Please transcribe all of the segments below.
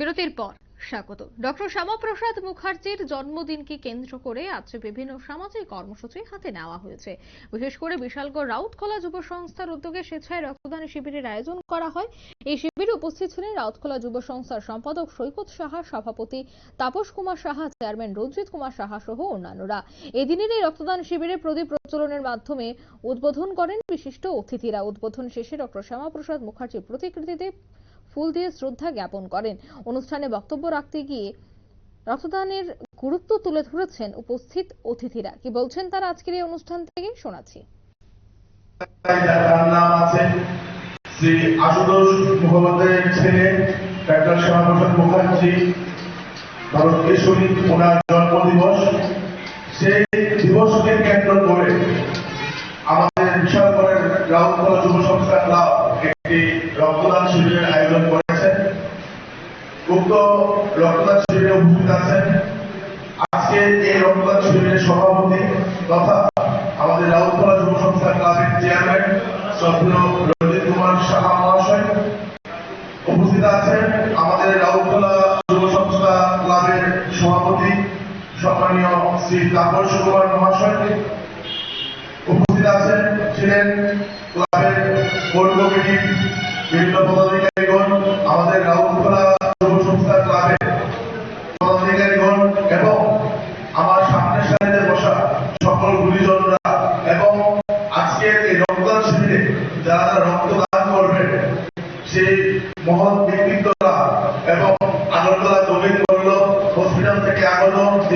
বিরতির পর স্বাগত। ডক্টর শ্যামাপ্রসাদ মুখার্জির জন্মদিনকে কেন্দ্র করে আজ বিভিন্ন সামাজিক কর্মসূচি হাতে নেওয়া হয়েছে। বিশেষ করে বিশালগড় রাউতখোলা যুব সংস্থার উদ্যোগে স্বেচ্ছায় রক্তদান শিবিরের আয়োজন করা হয়। এই শিবিরে উপস্থিত ছিলেন রাউতখোলা যুব সংস্থার সম্পাদক সৈকত সাহা, সভাপতি তাপস কুমার সাহা, চেয়ারম্যান রঞ্জিত কুমার সাহা সহ অন্যান্যরা। এদিনের এই রক্তদান শিবিরে প্রদীপ প্রচলনের মাধ্যমে উদ্বোধন করেন বিশিষ্ট অতিথিরা। উদ্বোধন শেষে ডক্টর শ্যামাপ্রসাদ মুখার্জির প্রতিকৃতিতে ফুল দিয়ে শ্রদ্ধা জ্ঞাপন করেন। অনুষ্ঠানে বক্তব্য রাখতে গিয়ে রক্তদানের গুরুত্ব তুলে ধরেছেন উপস্থিত অতিথিরা। কি বলছেন তারা আজকের এই অনুষ্ঠান থেকে? শোনাচ্ছি। শ্রী আশুতোষ মুখোপাধ্যায়ের ছেলে, ডাক্তার শ্যামাপ্রসাদ মুখার্জি ভারত কেশরী ওনার জন্মদিবস। সেই দিবসকে কেন্দ্র করে আমাদের বিশালগড়ের রাউতকলা যুব সংস্থা ক্লাব একটি রক্তদান শিবিরের আয়োজন করেছে উক্ত রক্তদান শিবিরে উপস্থিত আছেন। আজকে এই রক্তদান শিবিরের সভাপতি তথা আমাদের রাউতকলা যুব সংস্থা ক্লাবের চেয়ারম্যান শ্রদ্ধেয় রঞ্জিত কুমার সাহা মহাশয় উপস্থিত আছেন। আমাদের রাউতকলা যুব সংস্থা ক্লাবের সভাপতি সম্মানীয় শ্রী তাপস কুমার মহাশয় উপস্থিত আছেন। ছিলেন ক্লাবের বোর্ড কমিটির বিভিন্ন পদাধিকারীগণ আমাদের রাউতকলা যুব সংস্থা ক্লাবের পদাধিকারীগণ এবং আমার সামনের সারিতে বসা সকল গুলিজনরা এবং আজকের এই রক্তদান শিবিরে যারা রক্তদান করবেন সেই মহৎ ব্যক্তিত্বরা এবং আগরতলা গোবিন্দ মল্ল হসপিটাল থেকে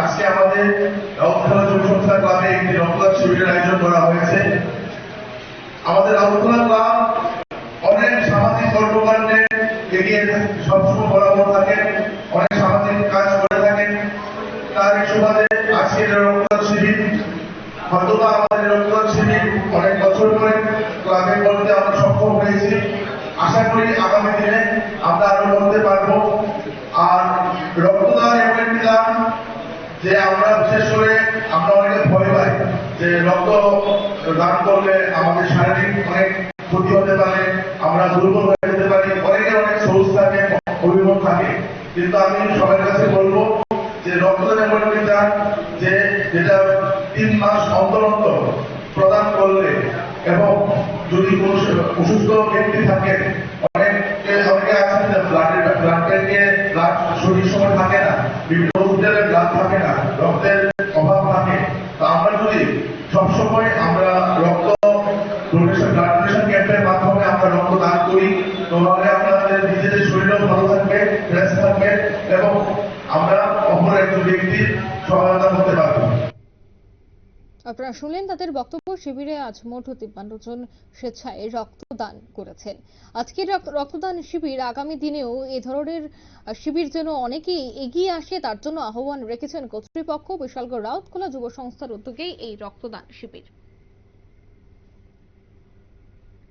আজকে আমাদের রাউতখোলা যুব ক্লাবে একটি রক্তদান শিবিরের আয়োজন করা হয়েছে। আমাদের রাউতখোলা ক্লাব অনেক সামাজিক কর্মকাণ্ডে এগিয়ে সবসময় বরাবর থাকেন অনেক সামাজিক কাজ করে থাকেন তার সুবাদে আজকের রক্তদান শিবির, হয়তোবা আমাদের রক্তদান শিবির অনেক বছর পরে ক্লাবে করতে আমরা সক্ষম হয়েছি। আশা করি আগামী দিনে আমরা আরও করতে পারব আর রক্তদান এমন একটি দান যে আমরা বিশেষ করে আমরা অনেকে ভয় পাই যে রক্ত দান করলে আমাদের শারীরিক অনেক ক্ষতি হতে পারে, আমরা দুর্বল হয়ে যেতে পারি। অনেকের অনেক সোর্স থাকে অভিমত থাকে। কিন্তু আমি সবার কাছে বলব যে রক্তদান এমন একটি যে যেটা তিন মাস অন্তর অন্তর প্রদান করলে এবং যদি কোনো অসুস্থ ব্যক্তি থাকে অনেকে অনেকে আছেন যে ব্লাডের ব্লাডের নিয়ে ব্লাড শরীর সময় থাকে না বিভিন্ন হসপিটালে ব্লাড থাকে না রক্তের অভাব থাকে তো আমরা যদি সবসময় আমরা রক্ত ডোনেশন ব্লাড ডোনেশন ক্যাম্পের মাধ্যমে আমরা করি তাহলে আমাদের নিজেদের শরীরও ভালো থাকবে ফ্রেশ থাকবে এবং আমরা অপর একজন ব্যক্তির সহায়তা করতে পারব আপনারা শুনলেন তাদের বক্তব্য শিবিরে আজ মোট তিপ্পান্ন জন স্বেচ্ছায় রক্তদান করেছেন। আজকের রক্তদান শিবির আগামী দিনেও এ ধরনের শিবির যেন অনেকেই এগিয়ে আসে, তার জন্য আহ্বান রেখেছেন কর্তৃপক্ষ। বিশালগড় রাউতখোলা যুব সংস্থার উদ্যোগেই এই রক্তদান শিবির।